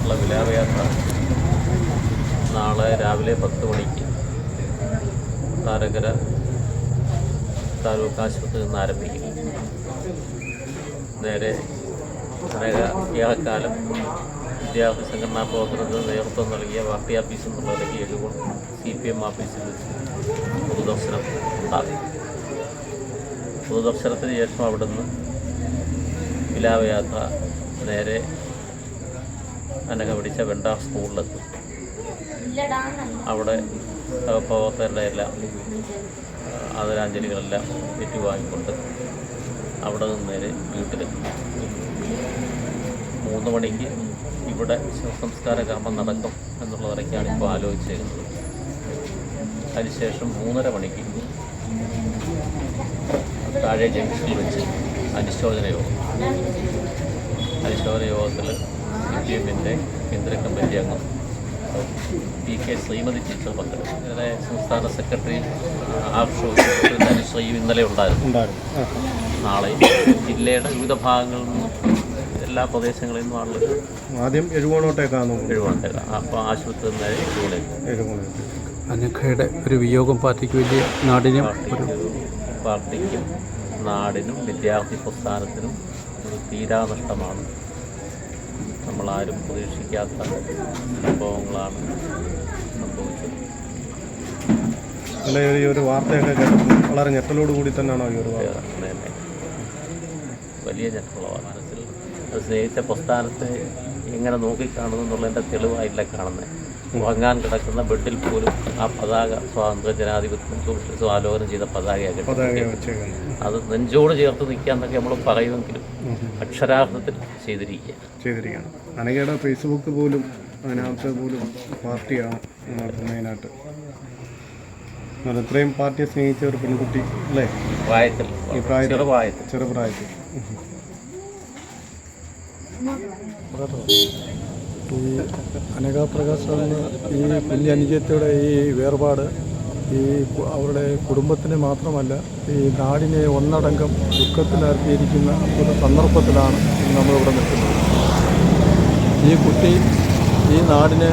ഉള്ള വിലാപയാത്ര നാളെ രാവിലെ പത്ത് മണിക്ക് താരകര താലൂക്ക് ആശുപത്രിയിൽ നിന്ന് ആരംഭിക്കും. നേരെ ഏറെക്കാലം വിദ്യാർത്ഥി സംഘടനാ പ്രവർത്തനത്തിന് നേതൃത്വം നൽകിയ പാർട്ടി ഓഫീസ് എന്നുള്ളതിലേക്ക് എഴുകും സി പി എം ഓഫീസിൽ വെച്ച് പൊതുദർശനം ഉണ്ടാകും. പൊതുദർശനത്തിന് ശേഷം അവിടുന്ന് വിലാപയാത്ര നേരെ അനക പിടിച്ച വെണ്ടാർ സ്കൂളിലെത്തും. അവിടെ പ്രവർത്തകരുടെ എല്ലാം ആദരാഞ്ജലികളെല്ലാം ഏറ്റുവാങ്ങിക്കൊണ്ട് അവിടെ നിന്ന് നേരെ വീട്ടിലെത്തും. മൂന്ന് മണിക്ക് ഇവിടെ ശവസംസ്കാര കർമ്മം നടക്കും എന്നുള്ളതൊക്കെയാണ് ഇപ്പോൾ ആലോചിച്ചിരുന്നത് അതിനുശേഷം മൂന്നര മണിക്ക് താഴെ ജംഗ്ഷനിൽ വെച്ച് അനുശോചന യോഗം അനുശോചന യോഗത്തിൽ സി പി എമ്മിന്റെ കേന്ദ്ര കമ്മിറ്റി അംഗം. പി കെ ശ്രീമതി ടീച്ചർ പങ്കെടുക്കും സംസ്ഥാന സെക്രട്ടറി ആർ ഷോയും അനുശ്രീ ഇന്നലെ ഉണ്ടായിരുന്നു. ഉണ്ടായിരുന്നു. നാളെ ജില്ലയുടെ വിവിധ ഭാഗങ്ങളിൽ നിന്നും എല്ലാ പ്രദേശങ്ങളിൽ നിന്നും ആളുകൾ ആദ്യം എഴുകോണോട്ടേക്കാണ് എഴുപണ്ട് അപ്പോൾ ആശുപത്രി അനഘയുടെ ഒരു വിയോഗം പാർട്ടിക്ക് വലിയ നാടിനും ഒരു പാർട്ടിക്ക് പാർട്ടിക്കും നാടിനും വിദ്യാർത്ഥി പ്രസ്ഥാനത്തിനും ഒരു തീരാനഷ്ടമാണ്. നമ്മളാരും പ്രതീക്ഷിക്കാത്ത സംഭവങ്ങളാണ് സംഭവിച്ചത്. അല്ല ഈ ഒരു വാർത്തയൊക്കെ കേട്ടപ്പോൾ വളരെ ഞെട്ടലോട് കൂടി തന്നെയാണോ ഈ ഒരു വാർത്ത? വലിയ ഞെട്ടുള്ളതാണ് മനസ്സിൽ അത് സ്നേഹിച്ച പ്രസ്ഥാനത്തെ എങ്ങനെ നോക്കിക്കാണുന്നു എന്നുള്ളതിന്റെ തെളിവായില്ല കാണുന്നത്. ഉറങ്ങാൻ കിടക്കുന്ന ബെഡിൽ പോലും ആ പതാക സ്വാതന്ത്ര്യ ജനാധിപത്യം സൂക്ഷിച്ച് ആലോചന ചെയ്ത പതാകയാക്കി പതാക വെച്ചേക്കാണ് അത് നെഞ്ചോട് ചേർത്ത് നിൽക്കുക എന്നൊക്കെ നമ്മൾ പറയുമെങ്കിലും അക്ഷരാർത്ഥത്തിൽ ചെയ്തിരിക്കുക. ചെയ്തിരിക്കുകയാണ്. അനഘയുടെ ഫേസ്ബുക്ക് പോലും അതിനകത്ത് പോലും പാർട്ടിയാണ് മെയിനായിട്ട് ഇത്രയും പാർട്ടിയെ സ്നേഹിച്ച ഒരു പെൺകുട്ടി അല്ലേ? പ്രായത്തിൽ ചെറുപ്രായത്തിൽ. ചെറുപ്രായത്തിൽ. ഈ അനഘാപ്രകാശ് ഈ കുഞ്ഞനുജത്തിയുടെ ഈ വേർപാട്. ഈ അവരുടെ കുടുംബത്തിന് മാത്രമല്ല ഈ നാടിനെ ഒന്നടങ്കം ദുഃഖത്തിലാക്കിയിരിക്കുന്ന ഒരു സന്ദർഭത്തിലാണ് നമ്മളിവിടെ നിൽക്കുന്നത്. ഈ കുട്ടി ഈ നാടിന്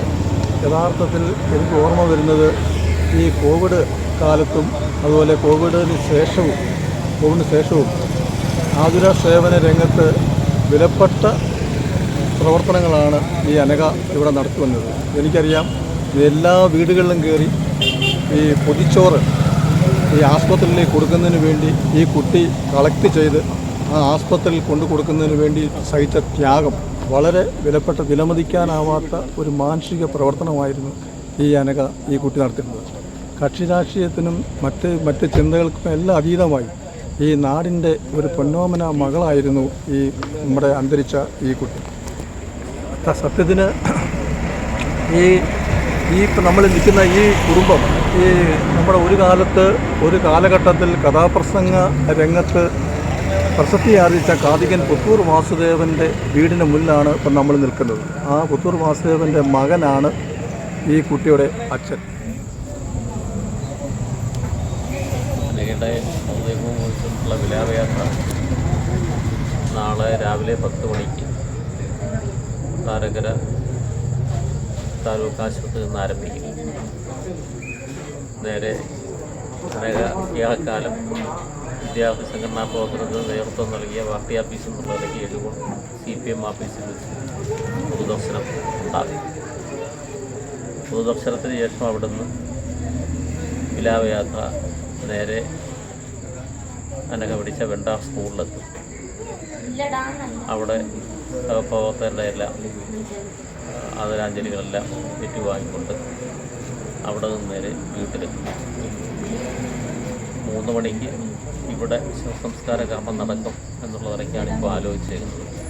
യഥാർത്ഥത്തിൽ എനിക്ക് ഓർമ്മ വരുന്നത് ഈ കോവിഡ് കാലത്തും അതുപോലെ കോവിഡിന് ശേഷവും കോവിഡിന് ശേഷവും ആതുര സേവന രംഗത്ത് വിലപ്പെട്ട പ്രവർത്തനങ്ങളാണ് ഈ അനഘ ഇവിടെ നടത്തി വന്നത് എനിക്കറിയാം എല്ലാ വീടുകളിലും കയറി ഈ പൊതിച്ചോറ് ഈ ആസ്പത്രിയിലേക്ക് കൊടുക്കുന്നതിന് വേണ്ടി ഈ കുട്ടി കളക്ട് ചെയ്ത് ആ ആസ്പത്രിയിൽ കൊണ്ടു കൊടുക്കുന്നതിന് വേണ്ടി സഹിച്ച ത്യാഗം വളരെ വിലപ്പെട്ട വിലമതിക്കാനാവാത്ത ഒരു മാനുഷിക പ്രവർത്തനമായിരുന്നു ഈ അനക ഈ കുട്ടി നടത്തിയിരുന്നത്. കക്ഷി രാഷ്ട്രീയത്തിനും മറ്റ് മറ്റ് ചിന്തകൾക്കും എല്ലാം അതീതമായി ഈ നാടിന്റെ ഒരു പൊന്നോമന മകളായിരുന്നു ഈ നമ്മുടെ അന്തരിച്ച ഈ കുട്ടി. സത്യത്തിന് ഈ ഈ ഇപ്പം നമ്മൾ നിൽക്കുന്ന ഈ കുടുംബം ഈ നമ്മുടെ ഒരു കാലത്ത് ഒരു കാലഘട്ടത്തിൽ കഥാപ്രസംഗ രംഗത്ത് പ്രസക്തി ആർജിച്ച കാതികൻ പുത്തൂർ വാസുദേവന്റെ വീടിന് മുന്നിലാണ് ഇപ്പം നമ്മൾ നിൽക്കുന്നത്. ആ പുത്തൂർ വാസുദേവന്റെ മകനാണ് ഈ കുട്ടിയുടെ അച്ഛൻ. നാളെ രാവിലെ പത്ത് മണിക്ക്. താരകര താലൂക്ക് ആശുപത്രിയിൽ നിന്ന് ആരംഭിക്കും. നേരെ ഏറെക്കാലം വിദ്യാർത്ഥി സംഘടനാ പ്രവർത്തനത്തിന് നേതൃത്വം നൽകിയ പാർട്ടി ഓഫീസ് എന്നുള്ളതിലേക്ക് എഴുകും സി പി എം ഓഫീസിൽ വെച്ച് പൊതുദർശനം ഉണ്ടാകും പൊതുദർശനത്തിന് ശേഷം അവിടുന്ന് വിലാപയാത്ര നേരെ അനക പിടിച്ച വെണ്ടാർ സ്കൂളിലെത്തും. അവിടെ പ്രവർത്തകരുടെ എല്ലാം ആദരാഞ്ജലികളെല്ലാം ഏറ്റുവാങ്ങിക്കൊണ്ട് അവിടെ നിന്ന് നേരെ വീട്ടിലെത്തി. മൂന്ന് മണിക്ക് ഇവിടെ ശവസംസ്കാര കർമ്മം നടക്കും എന്നുള്ളതൊക്കെയാണ് ഇപ്പോൾ ആലോചിച്ചിരുന്നത്